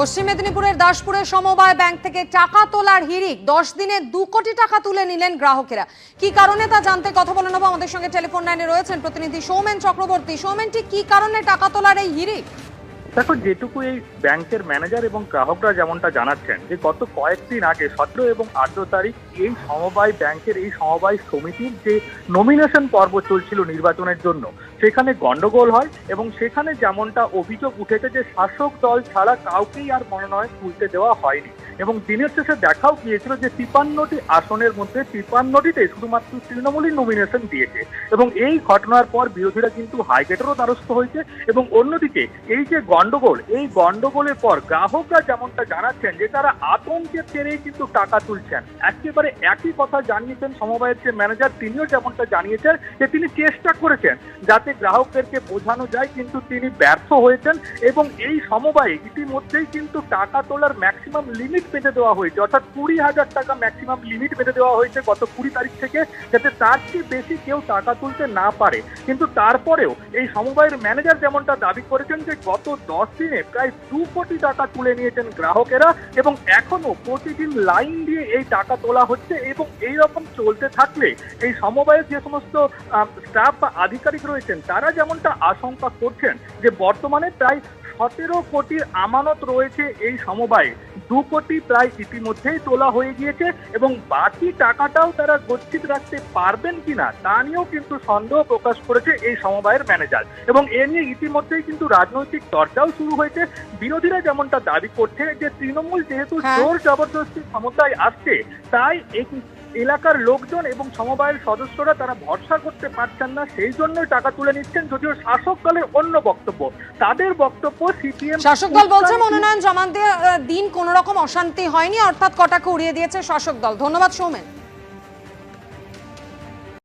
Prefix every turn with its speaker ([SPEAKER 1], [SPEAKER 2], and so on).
[SPEAKER 1] পশ্চিম মেদিনীপুরের দাসপুরের সমবায় ব্যাংক থেকে টাকা তোলার হিরিক দশ দিনে দু কোটি টাকা তুলে নিলেন গ্রাহকেরা। কি কারণে তা জানতে কথা বলে নেব। আমাদের সঙ্গে টেলিফোন লাইনে রয়েছেন প্রতিনিধি সৌমেন চক্রবর্তী। সৌমেন, ঠিক কি কারণে টাকা তোলার এই হিড়িক?
[SPEAKER 2] দেখো, যেটুকু এই ব্যাংকের ম্যানেজার এবং গ্রাহকরা যেমনটা জানাচ্ছেন যে গত কয়েকদিন আগে, সতেরো এবং আঠেরো তারিখ, এই সমবায় ব্যাংকের, এই সমবায় সমিতির যে নমিনেশন পর্ব চলছিল নির্বাচনের জন্য, সেখানে গন্ডগোল হয় এবং সেখানে যেমনটা অভিযোগ উঠেছে যে শাসক দল ছাড়া কাউকেই আর মনোনয়ন তুলতে দেওয়া হয়নি। এবং দিনের শেষে দেখাও গিয়েছিল যে তিপান্নটি আসনের মধ্যে তিপান্নটিতে শুধুমাত্র তৃণমূলই নমিনেশন দিয়েছে। এবং এই ঘটনার পর বিরোধীরা কিন্তু হাইগেটেরও দ্বারস্থ হয়েছে এবং অন্যদিকে এই যে গন্ডগোল, এই গন্ডগোলের পর গ্রাহকরা যেমনটা জানাচ্ছেন যে তারা আতঙ্কের জেরেই কিন্তু টাকা তুলছেন। একেবারে একই কথা জানিয়েছেন সমবায়ের যে ম্যানেজার তিনিও যেমনটা জানিয়েছেন যে তিনি চেষ্টা করেছেন যাতে গ্রাহকদেরকে বোঝানো যায় কিন্তু তিনি ব্যর্থ হয়েছেন এবং এই সমবায়ে ইতিমধ্যেই কিন্তু টাকা তোলার ম্যাক্সিমাম লিমিট বেঁধে দেওয়া হয়েছে। অর্থাৎ কুড়ি হাজার টাকা ম্যাক্সিমাম লিমিট বেঁধে দেওয়া হয়েছে গত কুড়ি তারিখ থেকে, যাতে তার চেয়ে বেশি কেউ টাকা তুলতে না পারে। কিন্তু তারপরেও এই সমবায়ের ম্যানেজার যেমনটা দাবি করেছেন যে, গত দশ দিনে প্রায় দু কোটি টাকা তুলে নিয়েছেন গ্রাহকেরা এবং এখনও প্রতিদিন লাইন দিয়ে এই টাকা তোলা হচ্ছে এবং এই রকম চলতে থাকলে এই সমবায়ের যে সমস্ত স্টাফ বা আধিকারিক রয়েছেন, তারা যেমনটা আশঙ্কা করছেন যে, বর্তমানে প্রায় সতেরো কোটির আমানত রয়েছে এই সমবায়ে। দু কোটি প্রায় ইতিমধ্যেই তোলা হয়ে গিয়েছে এবং বাকি টাকাটাও তারা গচ্ছিত রাখতে পারবেন কিনা তা নিয়েও কিন্তু সন্দেহ প্রকাশ করেছে এই সমবায়ের ম্যানেজার এবং এ নিয়ে ইতিমধ্যেই কিন্তু রাজনৈতিক চর্চাও শুরু হয়েছে বিরোধীরা যেমনটা দাবি করছে যে তৃণমূল যেহেতু
[SPEAKER 1] হ্যাঁ।
[SPEAKER 2] জোর জবরদস্তি ক্ষমতায় আসছে তাই এই এলাকার লোকজন এবং সমবায়ের সদস্যরা তারা ভরসা করতে পারছেন না সেই জন্যই টাকা তুলে নিচ্ছেন যদিও শাসক দলের অন্য বক্তব্য। তাদের বক্তব্য সিপিএম
[SPEAKER 1] শাসক দল বলছে মনোনয়ন জমা দিয়ে দিন কোনো রকম অশান্তি হয়নি অর্থাৎ কটাকে উড়িয়ে দিয়েছে শাসক দল। ধন্যবাদ সৌমেন।